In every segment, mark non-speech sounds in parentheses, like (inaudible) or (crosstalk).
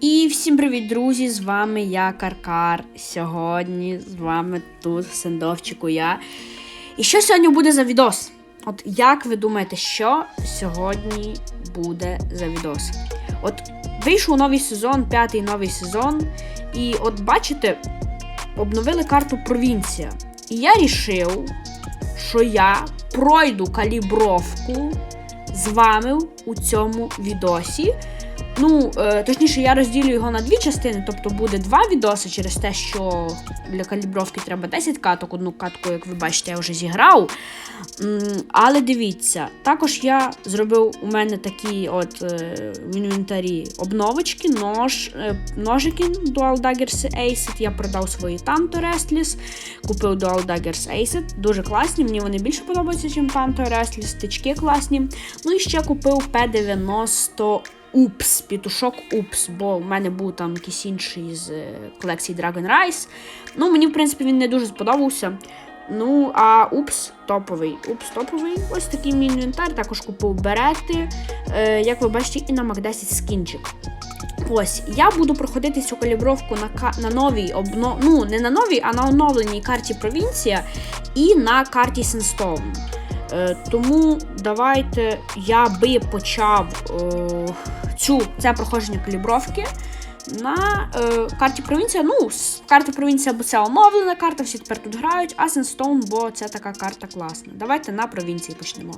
І всім привіт, друзі! З вами я, Каркар. Сьогодні з вами тут Сендовчику я. І що сьогодні буде за відос? От як ви думаєте, що сьогодні буде за відос? От вийшов новий сезон, п'ятий новий сезон. І от бачите, обновили карту провінція. І я рішив, що я пройду калібровку з вами у цьому відосі. Ну, е, точніше, я розділю його на дві частини, тобто буде два відоси через те, що для калібровки треба 10 каток. Одну катку, як ви бачите, я вже зіграв. Але дивіться, також я зробив у мене такі от е, в інвентарі обновочки, нож, е, ножики Dual Daggers Acid. Я продав свої Tanto Restless, купив Dual Daggers Acid. Дуже класні, мені вони більше подобаються, ніж Tanto Restless, стички класні. Ну і ще купив P90 Упс, пітушок Упс, бо в мене був там якийсь інший з е, колекції Dragon Rise. Ну, мені, в принципі, він не дуже сподобався. Ну, а Упс топовий. Упс топовий. Ось такий мій інвентар. Також купив берети. Е, як ви бачите, і на Мак-10 скінчик. Ось, я буду проходити цю калібровку на на новій обно... ну, не на новій, а на оновленій карті провінція і на карті Сенстоун. Е, тому давайте я би почав е, цю це проходження калібровки на е, карті провінція. Ну, карта провінція, бо це оновлена карта, всі тепер тут грають, а Сенстоун, бо це така карта класна. Давайте на провінції почнемо.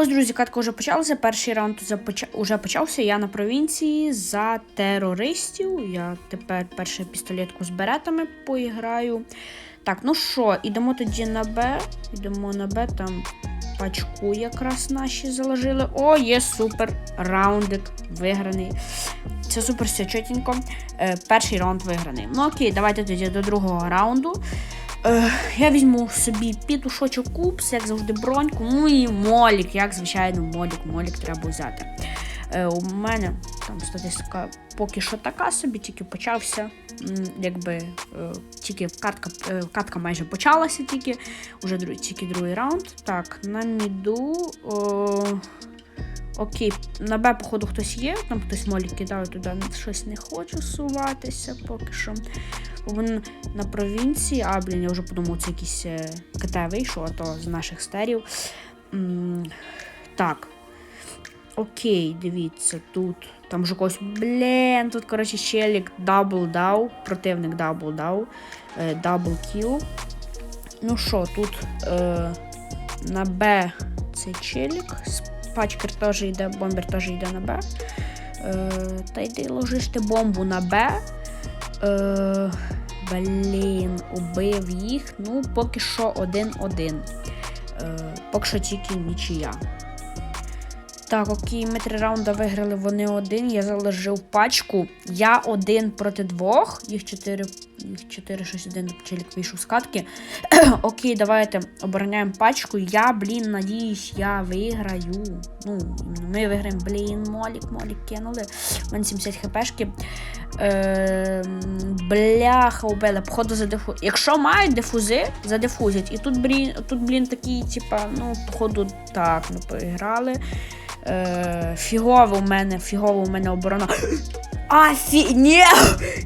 Ось, друзі, катка вже почалася. Перший раунд уже почався. Я на провінції за терористів. Я тепер першу пістолетку з беретами поіграю. Так, ну що, ідемо тоді на Б. Йдемо на Б, там пачку якраз наші заложили. О, є супер раундик виграний. Це супер все чотенько. Е, перший раунд виграний. Ну окей, давайте тоді до другого раунду. Е, я візьму собі пітушочок купс, як завжди, броньку. Ну і молік, як звичайно, молік, молік треба взяти. Е, у мене там статистика поки що така собі, тільки почався. Якби е, тільки катка, е, майже почалася, тільки друг, тільки другий раунд. Так, на міду. О, окей, на Б, походу, хтось є. Там хтось молік кидав туди. Щось не хочу суватися поки що. Він на провінції, а блін, я вже подумав, це якийсь е, КТ вийшов, а то з наших стерів. Так. Окей, дивіться, тут. Там вже когось. Блін, тут, коротше, челік дабл дав, противник дабл дав. Е, дабл кіл. Ну що, тут е, на Б цей челік. Пачкер теж йде, бомбер теж йде на Б. Е, та йди ложиш ти бомбу на Б. Е, блін, убив їх. Ну, поки що один-один. Е, поки що тільки нічия. Так, окей, ми три раунди виграли, вони один. Я заложив пачку. Я один проти двох. Їх чотири, їх чотири, щось один челік вийшов з катки. (clears throat) окей, давайте обороняємо пачку. Я, блін, надіюсь, я виграю. Ну, ми виграємо, блін, молік, молік кинули. У мене 70 хпшки. Е, бляха, убили. Походу за дефу. Якщо мають дефузи, задефузять. І тут, блін, тут, блін, такі, типа, ну, походу, так, ми поіграли. Е, фігово у мене, фігово у мене оборона. (clears throat) Афі... Ні!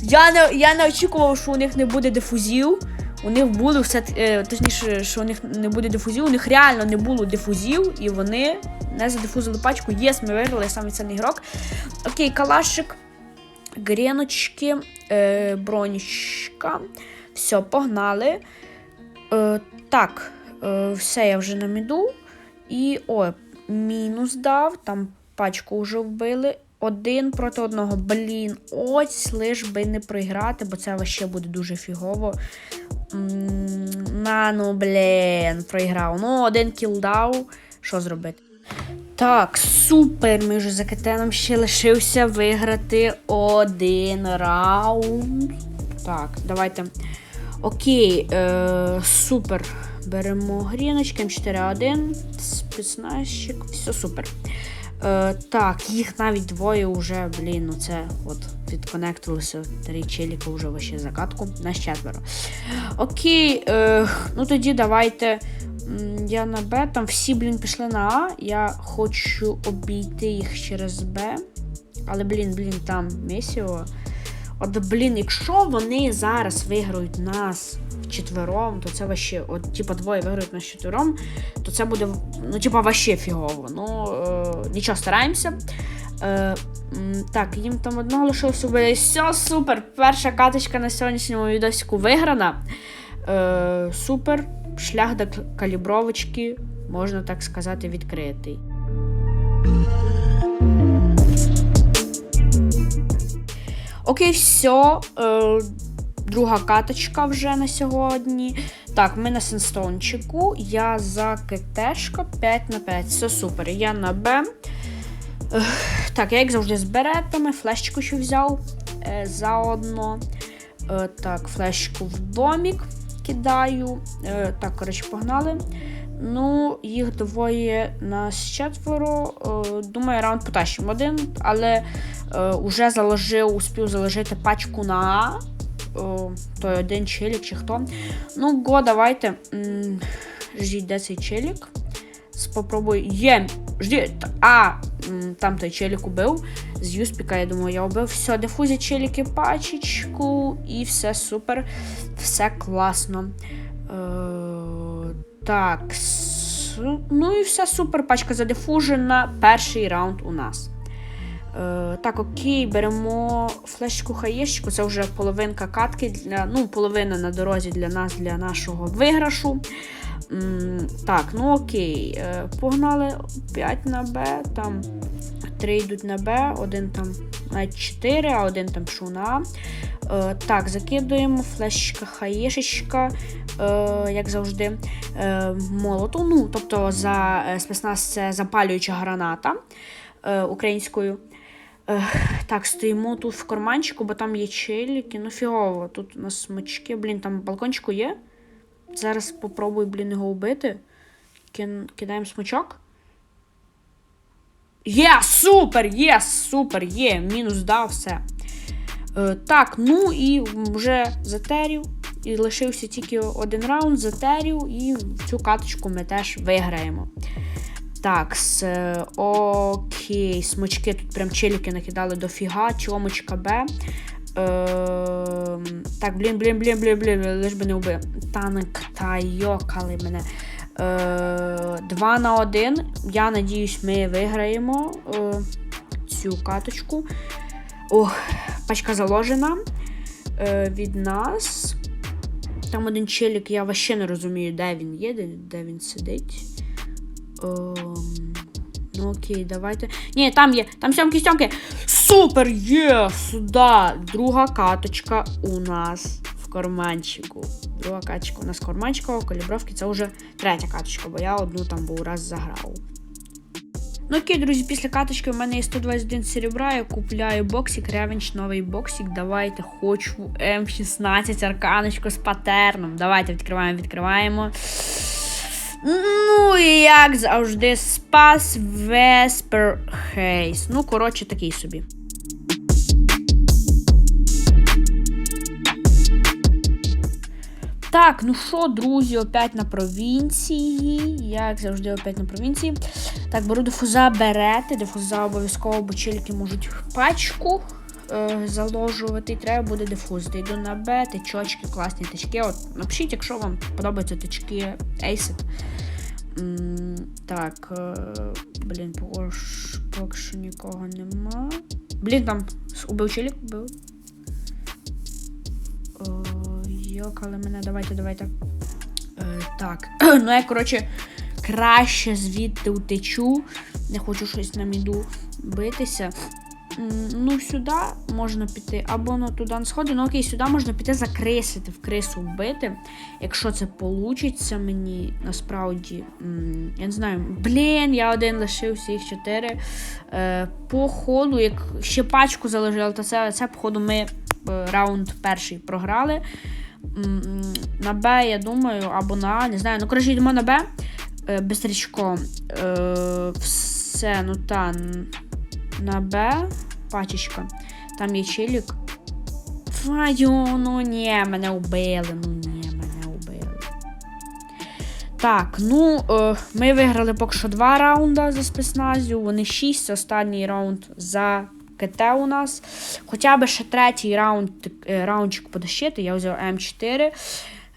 Я не, я не очікував, що у них не буде дифузів. У них були все, е, точніше, що у них не буде дифузів. У них реально не було дифузів, і вони не задифузили пачку. Єс, ми виграли, самий цінний ігрок. Окей, калашик, гріночки, е, бронічка. Все, погнали. Е, так, е, все, я вже на міду. І о, мінус дав, там пачку вже вбили. Один проти одного. Блін, ось лиш би не проіграти, бо це вообще буде дуже фігово. На, ну, блін, проіграв. Ну, один кіл дав. Що зробити? Так, супер. Ми вже за КТ нам ще лишився виграти один раунд. Так, давайте. Окей, е, супер. Беремо гріночки, М4А1, спецназчик, все супер. Е, так, їх навіть двоє вже, блін, ну це от відконектилося. Три челіка вже вообще закатку. Нас четверо. Окей, е, ну тоді давайте. Я на Б, там всі, блін, пішли на А. Я хочу обійти їх через Б. Але, блін, блін, там Месіо. От, блін, якщо вони зараз виграють нас четвером, то це вообще, от, типа, двоє виграють нас четвером, то це буде, ну, типа, вообще фігово. Ну, е, нічого, стараємося. Е, так, їм там одного лишилося буде. Все, супер! Перша каточка на сьогоднішньому відосику виграна. Е, супер. Шлях до калібровочки, можна так сказати, відкритий. Окей, все. Е, друга каточка вже на сьогодні. Так, ми на сенстончику. Я за КТшка 5 на 5. Все супер. Я на Б. Так, я як завжди з беретами, флешечку ще взяв е, заодно. Е, так, флешку в домік кидаю. Е, так, коротше, погнали. Ну, їх двоє нас четверо. Е, думаю, раунд потащимо один, але е, уже заложив, успів заложити пачку на А. Той один челік чи хто. Ну, го, давайте. Ждіть, де цей челік. Спробуй. Є! Ждіть. А, там той челік убив. З Юспіка, я думаю, я убив. Все, дифузять челіки пачечку, і все супер. Все класно. Е, так. Ну і все супер. Пачка задифужена. Перший раунд у нас. Е, так, окей, беремо флешку хаєшку. Це вже половинка катки, для, ну, половина на дорозі для нас, для нашого виграшу. Так, ну окей. Е, погнали 5 на Б, там 3 йдуть на Б, один там навіть 4, а один там пішов на А. Е, так, закидуємо флешечка, хаєшечка, як завжди, молоту. Ну, тобто за спецназ це запалююча граната українською. Так, стоїмо тут в карманчику, бо там є челіки. Ну, фігово. Тут у нас смачки. Блін, там балкончику є. Зараз попробую, блін, його вбити. Кин... Кидаємо смачок. Є, супер! Є, супер, є. Мінус дав, все. Е, так, ну і вже затерів. І лишився тільки один раунд, затерів, і цю каточку ми теж виграємо. Так, с, е, окей, смачки тут прям челіки накидали до фіга, чомочка Б. Е, так, блін, блін, блін, блін, блін, лиш би не вбив. Танк, та йокали мене. Е, два на один. Я надіюсь, ми виграємо е, цю каточку. Ох, пачка заложена е, від нас. Там один челік, я вообще не розумію, де він є, де він сидить. Ем, ну окей, давайте. Ні, там є, там сьомки, сьомки. Супер! Є! Сюда! Друга каточка у нас в карманчику. Друга каточка у нас в карманчику, калібровки це вже третя каточка, бо я одну там був раз заграв. Ну окей, друзі, після каточки у мене є 121 серебра, я купляю боксик, ревенч, новий боксик. Давайте хочу М16 арканочку з патерном. Давайте відкриваємо, відкриваємо. Ну, і як завжди, спас Веспер Хейс. Ну, коротше, такий собі. Так, ну що, друзі, опять на провінції. Як завжди, опять на провінції. Так, беру дифуза берети. Дифуза обов'язково, бо чільки можуть пачку е, заложувати. Треба буде дифузити. Йду на Б, тичочки, класні тички. От, напишіть, якщо вам подобаються тички Acid. М, Так, е, блін, поки що- нікого нема. Блін, там убив челік, убив. Йокали мене, давайте, давайте. Е, так. (clears throat) ну я, коротше, краще звідти утечу. Не хочу щось на міду битися. Ну, сюди можна піти, або ну, туди на сходи. Ну окей, сюди можна піти закрисити, в крису вбити. Якщо це получиться мені насправді. Я не знаю. Блін, я один лишився, їх чотири. Е, по ходу, як ще пачку заложили, то це, це походу ми е, раунд перший програли. На Б, я думаю, або на А, не знаю. Ну, коротше, йдемо на Б. Е, Бистрічко. Все, ну та. На Б. Пачечка. Там є чилік. Твою, ну ні, мене убили. Ну ні, мене убили. Так, ну, е, ми виграли поки що два раунди за спецназю. Вони шість. Останній раунд за КТ у нас. Хоча б ще третій раунд, е, раундчик подощити. Я взяв М4.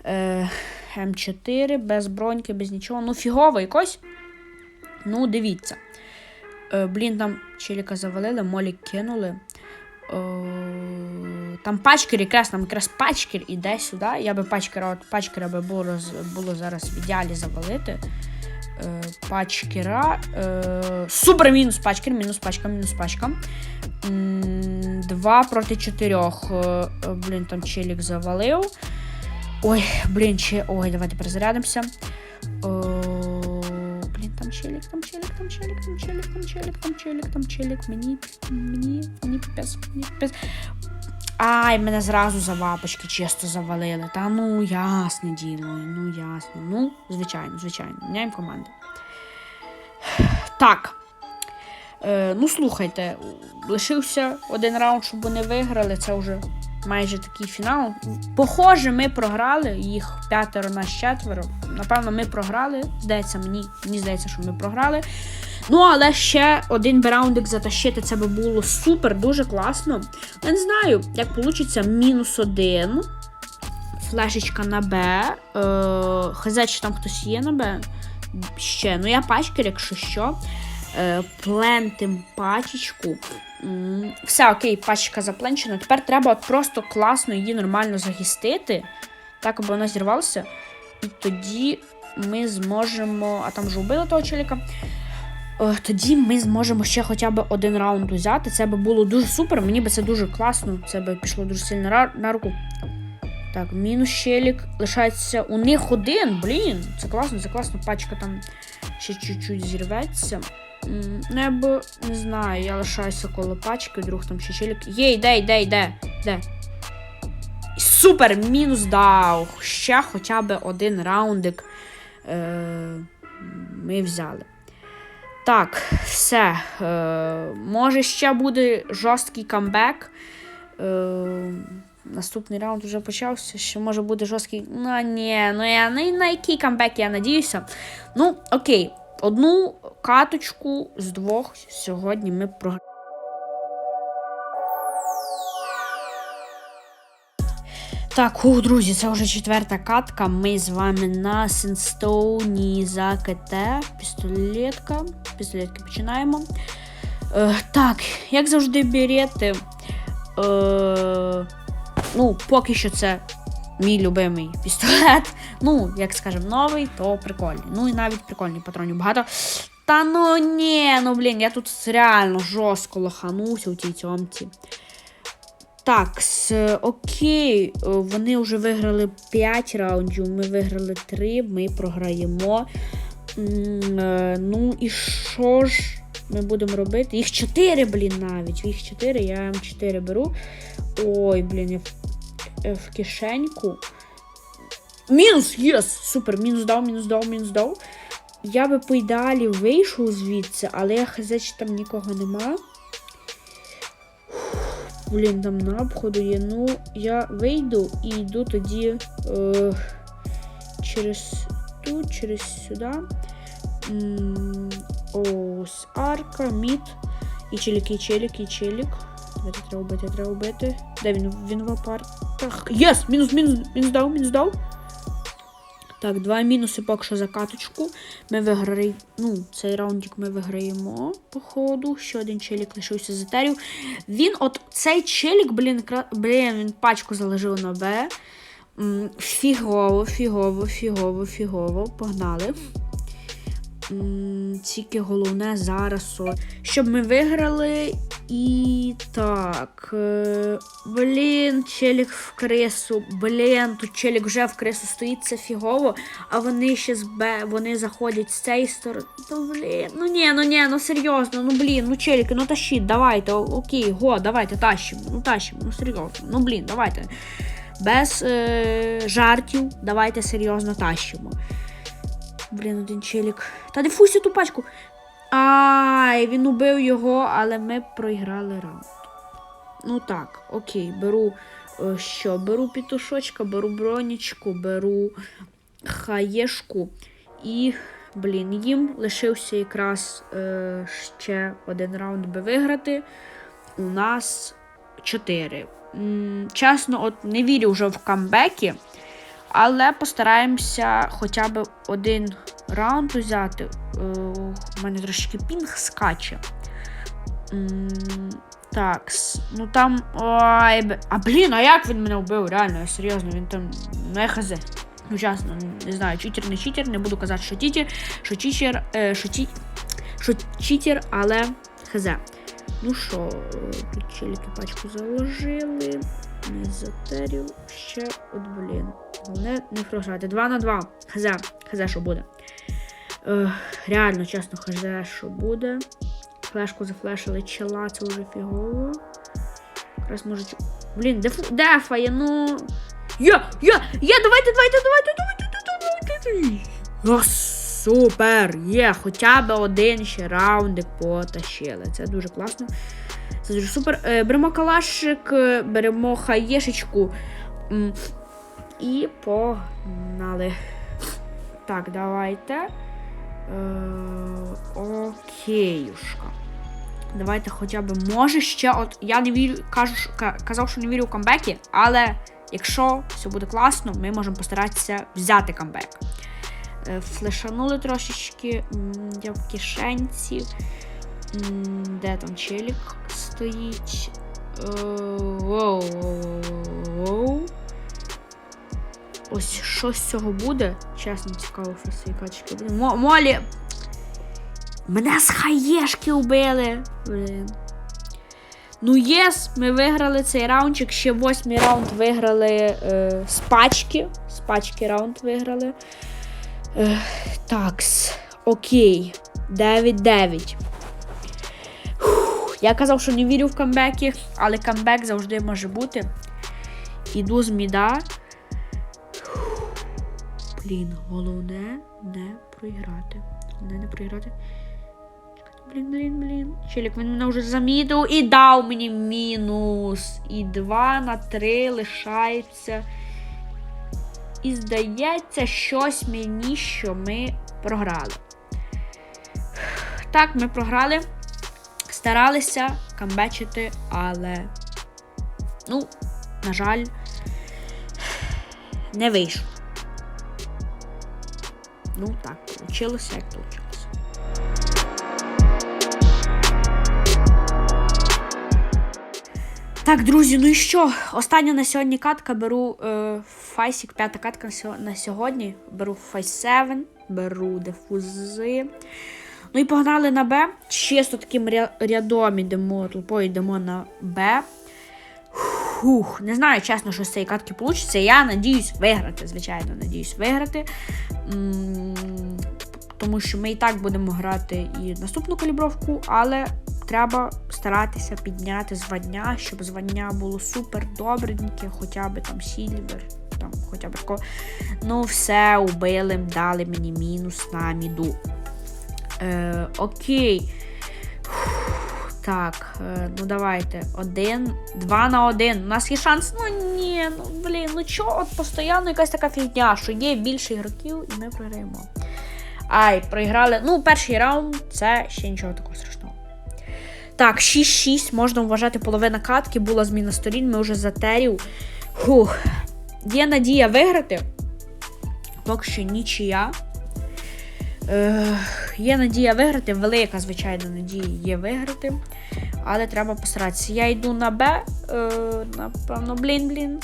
Е, М4 без броньки, без нічого. Ну, фігово якось. Ну, дивіться. Е, блін, там челіка завалили, молі кинули. Там пачкер, якраз там якраз пачкер іде сюди. Я би пачкера, от пачкера би було, було зараз в ідеалі завалити. Е, пачкера. Е, супер мінус пачкер, мінус пачка, мінус пачка. М, Два проти чотирьох. Е, е, блін, там челік завалив. Ой, блін, ще. Ой, давайте перезарядимося. Там челік, там челік, там челік, там челік, там челік, там челік, там челік. Мені, мені, мені піпець, мені піпець. Ай, мене зразу за вапочки чисто завалили. Та ну ясне діло, ну ясно. Ну, звичайно, звичайно. Міняємо команду. Так. Е, ну, слухайте, лишився один раунд, щоб вони виграли. Це вже майже такий фінал. Похоже, ми програли. Їх п'ятеро, нас четверо. Напевно, ми програли. Здається, мені, мені здається, що ми програли. Ну, але ще один раундик затащити, це би було супер, дуже класно. Я не знаю, як вийде мінус один. Флешечка на Б. Е, хз, чи там хтось є на Б. Ще. Ну, я пачкер, якщо що. Е, плентим пачечку. Все, окей, пачка запленчена. Тепер треба просто класно її нормально захистити. Так, аби вона зірвалася. І тоді ми зможемо. А там вже вбили того челіка. Е, Тоді ми зможемо ще хоча б один раунд взяти. Це би було дуже супер. Мені би це дуже класно. Це би пішло дуже сильно на руку. Так, мінус щелік. Лишається у них один. Блін, це класно, це класно. Пачка там ще чуть-чуть зірветься. Ну, я б не знаю, я лишаюся коло пачки, вдруг там ще челік. Є, йде, йде, йде. Де? Супер! Мінус дав. Ще хоча б один раундик е- ми взяли. Так, все. Е- може ще буде жорсткий камбек. Е- Наступний раунд вже почався. Ще може буде жорсткий. Ну ні, ну я на, на який камбек я надіюся. Ну, окей, одну каточку з двох сьогодні ми програли. Так, ух, друзі, це вже четверта катка. Ми з вами на Сенстоуні за КТ. Пістолетка. Пістолетки починаємо. Е, так, як завжди, берети. Е, ну, поки що це мій любимий пістолет. Ну, як скажемо, новий, то прикольний. Ну і навіть прикольний патронів багато. Та ну ні, ну блін, я тут реально жорстко лоханувся у цій цьомці. Так, окей, е, вони вже виграли 5 раундів, ми виграли 3, ми програємо. Е, Ну і що ж ми будемо робити? Їх 4, блін, навіть. Їх 4, я М4 беру. Ой, блін, я в, е, в кишеньку. Мінус! Єс! Супер! Мінус дав, мінус дав, мінус дав. Я би по ідеалі вийшов звідси, але я хз, чи там нікого нема. Блін, там на обходу є. Ну, я вийду і йду тоді е, через тут, через сюди. М, Ось арка, мід. І челік, і челік, і челік. Давайте треба вбити, треба вбити. Де він? Він в апартах. Єс! Мінус, мінус, мінус дав, мінус дав. Так, два мінуси поки що за каточку. Ми виграємо. Ну, цей раундик ми виграємо, походу. Ще один челік лишився з етерів. Він, от цей челік, блін, кра... блін, він пачку заложив на Б. Фігово, фігово, фігово, фігово. Погнали. Тільки головне зараз, щоб ми виграли. І так. Е, блін, челік в крису. Блін, тут челік вже в крису стоїть, це фігово, а вони ще з Б, вони заходять з цієї сторони. Ну, блін, ну ні, ну ні, ну серйозно, ну блін, ну челіки, ну тащіть, давайте, окей, го, давайте, тащимо, ну тащимо, ну серйозно, ну блін, давайте. Без е, жартів, давайте серйозно тащимо. Блін, один челік. Та не фуйся ту пачку. Ай, він убив його, але ми проіграли раунд. Ну так, окей, беру е, що? Беру пітушочка, беру бронічку, беру хаєшку і, блін, їм лишився якраз е, ще один раунд би виграти. У нас 4. Чесно, от не вірю вже в камбеки, але постараємося хоча б один раунд взяти. Е, У мене трошки пінг скаче. Так, ну там. Ой, а блін, а як він мене вбив? Реально, серйозно, він там. Ну я хз. Ну, чесно, не знаю, читер, не читер, не буду казати, що тітер, що читер, е, що, ті, що читер, але хз. Ну що, тут челіки пачку заложили. Не затерів. Ще от, блін. Головне не програти. 2 на 2. Хз, хз, що буде. Е, реально, чесно, хз, що буде. Флешку зафлешили чела, це вже фігово. Якраз може. Блін, дефу... дефає, ну. Я, я, я, давайте, давайте, давайте, давайте, давайте, давайте. О, супер! Є, хоча б один ще раундик потащили. Це дуже класно. Це дуже супер. Е, беремо калашик, е, беремо хаєшечку. І погнали. Так, давайте. Е, окейушка. Давайте хоча б може ще. От я не вірю, кажу, казав, що не вірю в камбеки, але якщо все буде класно, ми можемо постаратися взяти камбек. Флешанули трошечки. Я в кишенці. Де там челік стоїть? Е. Ось що з цього буде. Чесно, цікаво, що з цієї качки буде. Мо- Молі. Мене з хаєшки вбили. Блін. Ну, єс, ми виграли цей раундчик. Ще восьмий раунд виграли е, з пачки. З пачки раунд виграли. Е, такс. Окей. 9-9. Я казав, що не вірю в камбеки, але камбек завжди може бути. Іду з міда. Блін, головне не проіграти. Головне не проіграти. Блін, блін, блін. Челік, він мене вже замітив і дав мені мінус. І 2 на 3 лишається. І здається, щось мені, що ми програли. Так, ми програли. Старалися камбечити, але, ну, на жаль, не вийшло. Ну так, вийшло, як вийшло. Так, друзі, ну і що? Остання на сьогодні катка беру е, Файсік, п'ята катка на сьогодні. Беру Файс 7, беру дефузи. Ну і погнали на Б. Чисто таким рядом йдемо, толпою йдемо на Б. Фух, не знаю, чесно, що з цієї катки вийде. Я надіюсь виграти, звичайно, надіюсь виграти. Тому що ми і так будемо грати і наступну калібровку, але треба старатися підняти звання, щоб звання було супер добреньке, хоча б там сільвер, там хоча б тако. Ну, все, убили, дали мені мінус на міду. Е, окей. Так, е, ну давайте. Один, два на один. У нас є шанс. Ну ні, ну блін, ну чого от постійно якась така фігня, що є більше ігроків, і ми програємо. Ай, проіграли. Ну, перший раунд це ще нічого такого страшного. Так, 6-6, можна вважати, половина катки, була зміна сторін, ми вже затерів. Фух. Є надія виграти. Поки що нічия. Е, є надія виграти, велика, звичайно, надія є виграти. Але треба постаратися. Я йду на Б. Е, напевно, блін, блін.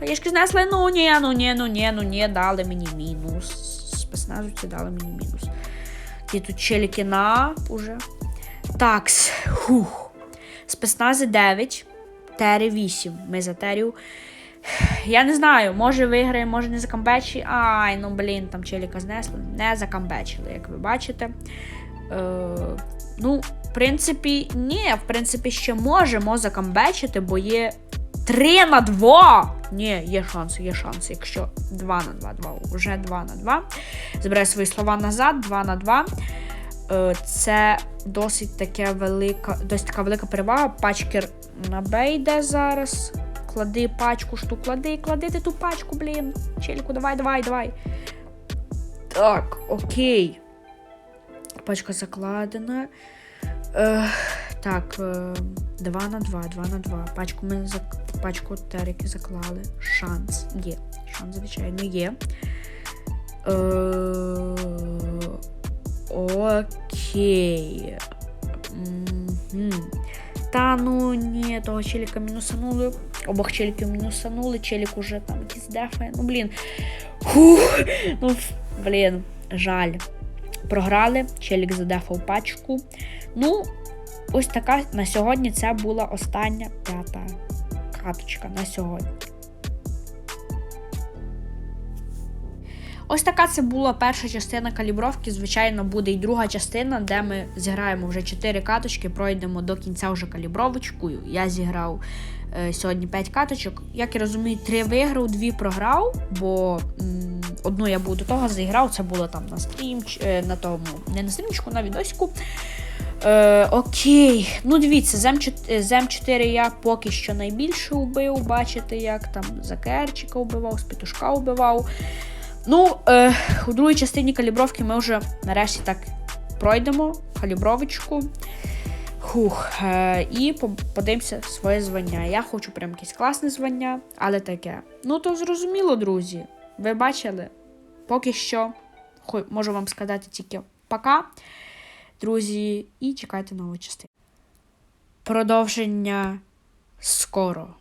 Хаєшки знесли. Ну ні, ну ні, ну ні, ну ні, дали мені мінус. Спецназовці дали мені мінус. Ті тут челіки на уже. Такс. Спецнази 9, Тері 8. Ми за Терію. Я не знаю, може виграємо, може не закамбечі. Ай, ну блін, там челіка знесли. Не закамбечили, як ви бачите. Е, ну, в принципі, ні, в принципі, ще можемо закамбечити, бо є 3 на 2. Ні, є шанси, є шанси. Якщо 2 на 2, 2, вже 2 на 2. Збираю свої слова назад, 2 на 2. Е, Це досить таке велика, досить така велика перевага. Пачкер на Б зараз. Клади пачку, шту, клади, клади ти ту пачку, блін. Челіку, давай, давай, давай. Так, окей. Пачка закладена. Е, так, е, 2 на 2, 2 на 2. Пачку ми зак... пачку терики заклали. Шанс є. Шанс, звичайно, є. Е, окей. Мгм. Та ну ні, того челіка мінусанули. Обох челіків мінусанули, челік уже там якісь дефає. Ну, блін. Фух. Ну, блін, жаль. Програли, челік задефав пачку. Ну, ось така на сьогодні це була остання п'ята каточка на сьогодні. Ось така це була перша частина калібровки. Звичайно, буде і друга частина, де ми зіграємо вже 4 каточки, пройдемо до кінця вже калібровочкою. Я зіграв сьогодні 5 каточок. Як я розумію, 3 виграв, 2 програв, бо одну я був до того зіграв, це було там на стрім, е, на тому, не на стрімчику, на відосику. Е, окей, ну дивіться, з М4, я поки що найбільше убив. Бачите, як там Закерчика вбивав, з петушка вбивав. Ну, е, у другій частині калібровки ми вже нарешті так пройдемо калібровочку. Хух, е, і по- подивимося своє звання. Я хочу прям якесь класне звання, але таке. Ну, то зрозуміло, друзі. Ви бачили? Поки що можу вам сказати тільки пока, друзі, і чекайте нову частину. Продовження скоро.